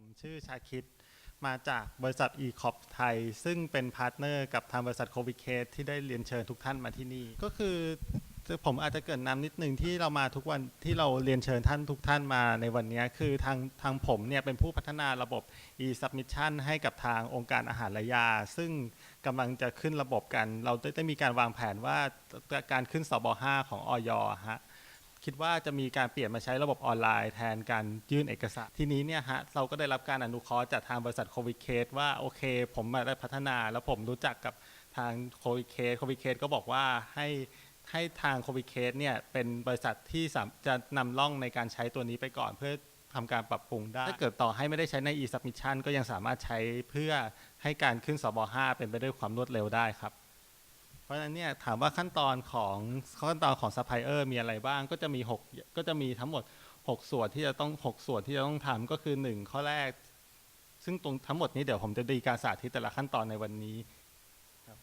ผมชื่อชาคิดมาจากบริษัท e c o p ไทย ซึ่งเป็นพาร์ทเนอร์กับทางบริษัทโควิเคสที่ได้เรียนเชิญทุกท่านมาที่นี่ ก็คือผมอาจจะเกรินนำนิดนึงที่เรามาทุกวันที่เราเรียนเชิญท่านทุกท่านมาในวันนี้ คือทางทางผมเนี่ยเป็นผู้พัฒนาระบบ e-submission ให้กับทางองค์การอาหารและยา ซึ่งกำลังจะขึ้นระบบกัน เราได้ได้มีการวางแผนว่าการขึ้นสบ5ของออยฮะ คิดว่าจะมีการเปลี่ยนมาใช้ระบบออนไลน์แทนการยื่นเอกสาร ทีนี้เนี่ยฮะเราก็ได้รับการอนุเคราะห์จากทางบริษัทโควิเคสว่าโอเค ผมมาได้พัฒนา แล้วผมรู้จักกับทางโควิเคสโควิเคสก็บอกว่าให้ให้ทางโควิเคสเนี่ยเป็นบริษัทที่สามจะนำร่องในการใช้ตัวนี้ไปก่อนเพื่อทำการปรับปรุงได้ ถ้าเกิดต่อให้ไม่ได้ใช้ใน e-submission ก็ยังสามารถใช้เพื่อให้การขึ้นสบ5เป็นไปด้วยความรวดเร็วได้ครับ เพราะฉะนั้นเนี่ยถามว่าขั้นตอนของขั้นตอนของซัพพลายเออร์มีอะไรบ้างก็จะมี6ก็จะมีทั้งหมด 6 ส่วนที่จะต้อง 6 ส่วนที่จะต้องทำก็คือ 1 ข้อแรก ซึ่งตรงทั้งหมดนี้เดี๋ยวผมจะดีการสาธิตแต่ละขั้นตอนในวันนี้ครับ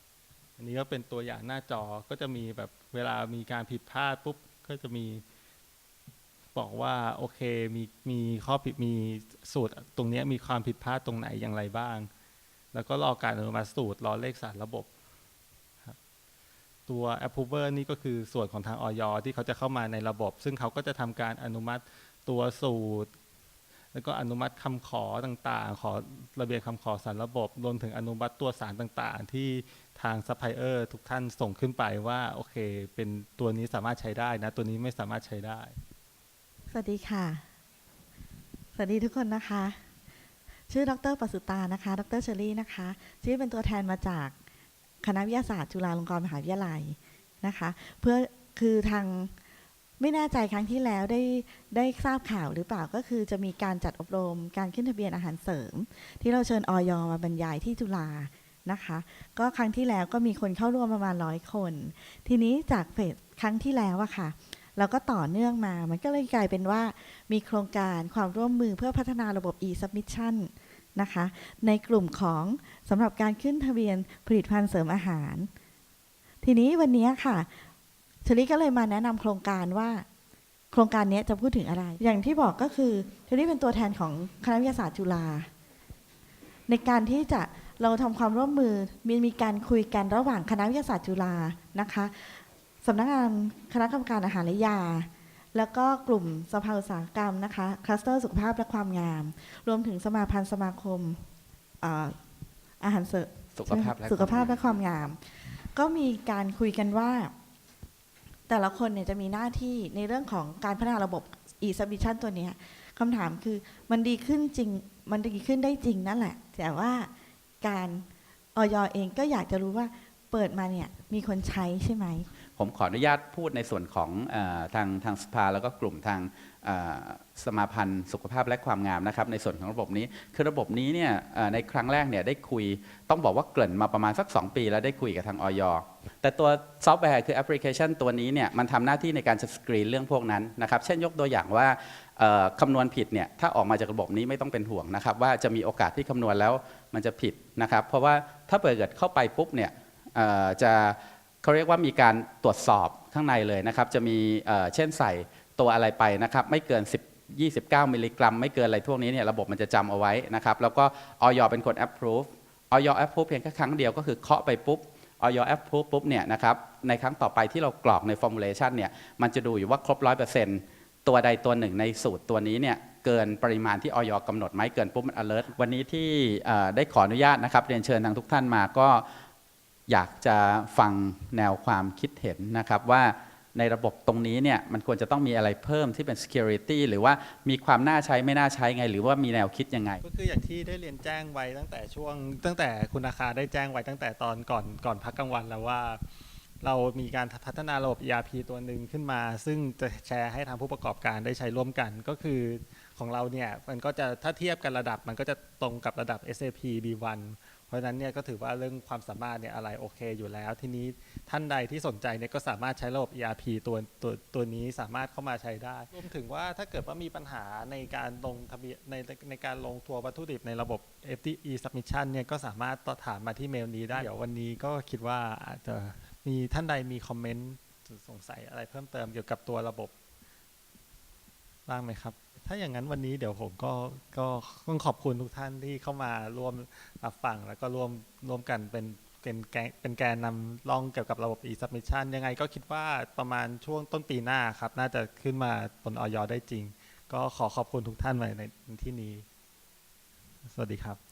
อันนี้ก็เป็นตัวอย่างหน้าจอก็จะมีแบบเวลามีการผิดพลาดปุ๊บก็จะมีบอกว่าโอเคมีมีข้อผิดมีสูตรตรงนี้มีความผิดพลาดตรงไหนอย่างไรบ้าง แล้วก็รอการอนุมัติสูตรรอเลขสารระบบ ตัว approver นี่ก็คือส่วนของทางออยที่เขาจะเข้ามาในระบบ ซึ่งเขาก็จะทำการอนุมัติตัวสูตร แล้วก็อนุมัติคำขอต่างๆ ขอระเบียบคำขอสารระบบ รวมถึงอนุมัติตัวสารต่างๆ ที่ทางซัพพลายเออร์ทุกท่านส่งขึ้นไปว่า โอเค เป็นตัวนี้สามารถใช้ได้นะ ตัวนี้ไม่สามารถใช้ได้ สวัสดีค่ะ สวัสดีทุกคนนะคะ ชื่อดรประสุตานะคะ ดรเชอรี่นะคะ ชื่อเป็นตัวแทนมาจาก คณะวิทยาศาสตร์จุฬาลงกรณ์มหาวิทยาลัยนะคะ เพื่อคือทางไม่แน่ใจครั้งที่แล้วได้ได้ทราบข่าวหรือเปล่าก็คือจะมีการจัดอบรมการขึ้นทะเบียนอาหารเสริม ที่เราเชิญออยมาบรรยายที่จุฬานะคะ ก็ครั้งที่แล้วก็มีคนเข้าร่วมประมาณร้อยคน ทีนี้จากเฟสครั้งที่แล้วอะค่ะเราก็ต่อเนื่องมา มันก็เลยกลายเป็นว่ามีโครงการความร่วมมือเพื่อพัฒนาระบบ e-submission นะคะ ในกลุ่มของสำหรับการขึ้นทะเบียนผลิตภัณฑ์เสริมอาหาร ทีนี้วันนี้ค่ะชลิก็เลยมาแนะนำโครงการว่าโครงการนี้จะพูดถึงอะไร อย่างที่บอกก็คือเชลิเป็นตัวแทนของคณะวิทยาศาสตร์จุฬา ในการที่จะเราทำความร่วมมือ มีมีการคุยกันระหว่างคณะวิทยาศาสตร์จุฬานะคะสำนักงานคณะกรรมการอาหารและยา แล้วก็กลุ่มสภาอุตสาหกรรมนะคะคลัสเตอร์สุขภาพและความงาม รวมถึงสมาพันธ์สมาคมอ่าอาหารเสริมสุขภาพและสุขภาพและความงาม ก็มีการคุยกันว่า แต่ละคนเนี่ยจะมีหน้าที่ในเรื่องของการพัฒนาระบบ e-submission ตัวเนี้ยคำถามคือมันดีขึ้นจริง มันดีขึ้นได้จริงนั่นแหละ แต่ว่าการออยเองก็อยากจะรู้ว่าเปิดมาเนี่ยมีคนใช้ใช่ไหม ผมขออนุญาตพูดในส่วนของอทางทางสภาแล้วก็กลุ่มทางสมาพันธ์สุขภาพและความงามนะครับ ในส่วนของระบบนี้คือระบบนี้เนี่ยในครั้งแรกเนี่ยได้คุยต้องบอกว่าเกริ่นมาประมาณสัก 2 ปี แล้วได้คุยกับทางออยแต่ตัวซอฟต์แวร์คือแอปพลิเคชันตัวนี้เนี่ยมันทำหน้าที่ในการสกรีนเรื่องพวกนั้นนะครับ เช่นยกตัวอย่างว่าคำนวณผิดเนี่ยถ้าออกมาจากระบบนี้ไม่ต้องเป็นห่วงนะครับ ว่าจะมีโอกาสที่คำนวณแล้วมันจะผิดนะครับ เพราะว่าถ้าเปิดเกิดเข้าไปปุ๊บเนี่ยจะ เขาเรียกว่ามีการตรวจสอบข้างในเลยนะครับ จะมีเช่นใส่ตัวอะไรไปนะครับ ไม่เกิน 10 29 มิลลิกรัม ไม่เกินอะไรพวกนี้เนี่ยระบบมันจะจำเอาไว้นะครับ แล้วก็ออยเป็นคน approve ออย approve เพียงแค่ครั้งเดียวก็คือเคาะไปปุ๊บออย approve ปุ๊บเนี่ยนะครับในครั้งต่อไปที่เรากรอกใน formulation เนี่ยมันจะดูอยู่ว่าครบ100%ตัวใดตัวหนึ่งในสูตรตัวนี้เนี่ยเกินปริมาณที่ออยกำหนดไหมเกินปุ๊บมัน alert วันนี้ที่ได้ขออนุญาตนะครับเรียนเชิญทางทุกท่านมาก็ อยากจะฟังแนวความคิดเห็นนะครับว่าในระบบตรงนี้เนี่ยมันควรจะต้องมีอะไรเพิ่มที่เป็น security หรือว่ามีความน่าใช้ไม่น่าใช้ไง หรือว่ามีแนวคิดยังไง ก็คืออย่างที่ได้เรียนแจ้งไว้ตั้งแต่ช่วง ตั้งแต่คุณอาคาได้แจ้งไว้ตั้งแต่ตอนก่อนก่อนพักกลางวันแล้วว่า เรามีการพัฒนาระบบ ERP ตัวหนึ่งขึ้นมา ซึ่งจะแชร์ให้ทางผู้ประกอบการได้ใช้ร่วมกันก็คือของเราเนี่ยมันก็จะถ้าเทียบกันระดับมันก็จะตรงกับระดับ SAP B1 เพราะฉะนั้นเนี่ยก็ถือว่าเรื่องความสามารถเนี่ยอะไรโอเคอยู่แล้ว ทีนี้ท่านใดที่สนใจเนี่ยก็สามารถใช้ระบบ ERP ตัวตัวตัวนี้สามารถเข้ามาใช้ได้รวมถึงว่าถ้าเกิดว่ามีปัญหาในการลงทะเบียนในในการลงทัวร์วัตถุดิบในระบบ FTE submission เนี่ยก็สามารถต่อถามมาที่เมลนี้ได้เดี๋ยววันนี้ก็คิดว่าอาจจะมีท่านใดมีคอมเมนต์สงสัยอะไรเพิ่มเติมเกี่ยวกับตัวระบบ บ้างไหมครับ ถ้าอย่างนั้นวันนี้เดี๋ยวผมก็ก็ต้องขอบคุณทุกท่านที่เข้ามาร่วมรับฟังแล้วก็ร่วมร่วมกันเป็นเป็นแกเป็นแกนนำร่องเกี่ยวกับระบบ e-submission ยังไงก็คิดว่าประมาณช่วงต้นปีหน้าครับ น่าจะขึ้นมาบนออยได้จริง ก็ขอขอบคุณทุกท่านไว้ในที่นี้ สวัสดีครับ